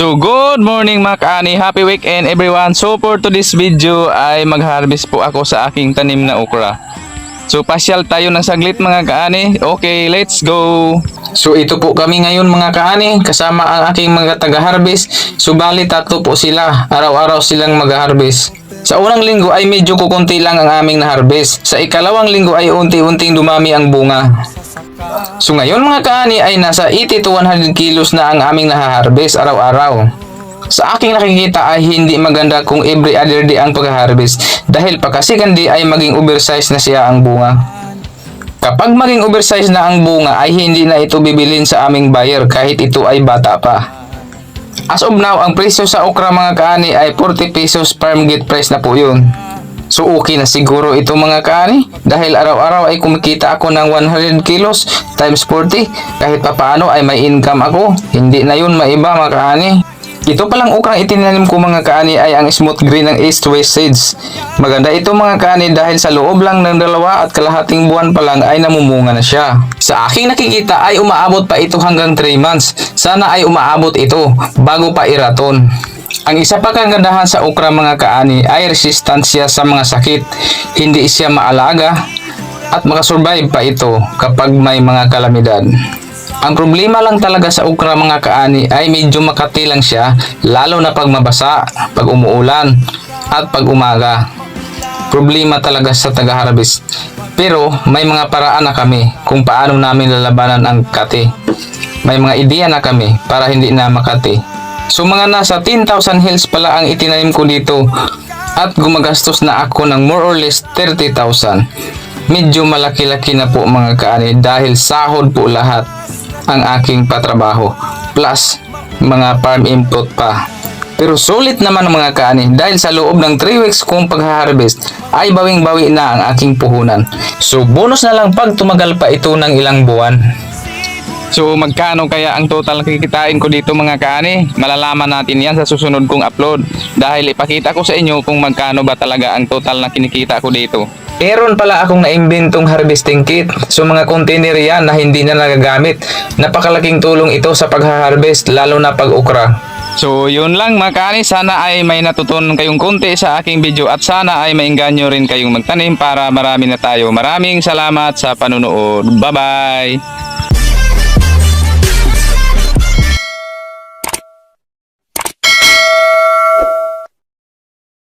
So good morning mga kaani, happy weekend everyone. So for today's video ay mag-harvest po ako sa aking tanim na okra. So pasyal tayo ng saglit mga kaani. Okay, let's go. So ito po kami ngayon mga kaani, kasama ang aking mga taga-harvest. Subalit tatlo po sila, araw-araw silang mag-harvest. Sa unang linggo ay medyo kukunti lang ang aming na-harvest. Sa ikalawang linggo ay unti-unting dumami ang bunga. So ngayon mga kaani ay nasa 80 to 100 kilos na ang aming nahaharvest araw-araw. Sa aking nakikita ay hindi maganda kung every other day ang pag-harvest dahil pagkasikan di ay maging oversize na siya ang bunga. Kapag maging oversize na ang bunga ay hindi na ito bibilin sa aming buyer kahit ito ay bata pa. As of now, ang presyo sa okra mga kaani ay 40 pesos farm gate price na po yun. So okay na siguro ito mga kaani dahil araw-araw ay kumikita ako ng 100 kilos times 40 kahit papaano ay may income ako. Hindi na yun maiba mga kaani. Ito palang ukrang itinanim ko mga kaani ay ang smooth green ng East West Seeds. Maganda ito mga kaani dahil sa loob lang ng dalawa at kalahating buwan pa lang ay namumunga na siya. Sa aking nakikita ay umaabot pa ito hanggang 3 months. Sana ay umaabot ito bago pa iraton. Ang isa pa kagandahan sa okra mga kaani ay resistant sa mga sakit. Hindi siya maalaga at makasurvive pa ito kapag may mga kalamidad. Ang problema lang talaga sa okra mga kaani ay medyo makati lang siya lalo na pag mabasa, pag umuulan at pag umaga. Problema talaga sa taga-harvest. Pero may mga paraan na kami kung paano namin lalabanan ang kati. May mga ideya na kami para hindi na makati. So mga nasa 10,000 hills pala ang itinanim ko dito at gumagastos na ako ng more or less 30,000. Medyo malaki-laki na po mga kaani dahil sahod po lahat ang aking patrabaho plus mga farm input pa. Pero sulit naman mga kaani dahil sa loob ng 3 weeks kong pag-harvest ay bawing-bawi na ang aking puhunan. So bonus na lang pag tumagal pa ito ng ilang buwan. So magkano kaya ang total na kikitain ko dito mga kaani? Malalaman natin yan sa susunod kong upload dahil ipakita ko sa inyo kung magkano ba talaga ang total na kinikita ko dito. Meron pala akong naimbentong harvesting kit. So mga container yan na hindi na nagagamit. Napakalaking tulong ito sa pag-harvest lalo na pag ukra. So yun lang mga kaani, sana ay may natutunan kayong konti sa aking video at sana ay maingganyo rin kayong magtanim para marami na tayo. Maraming salamat sa panunood. Bye bye!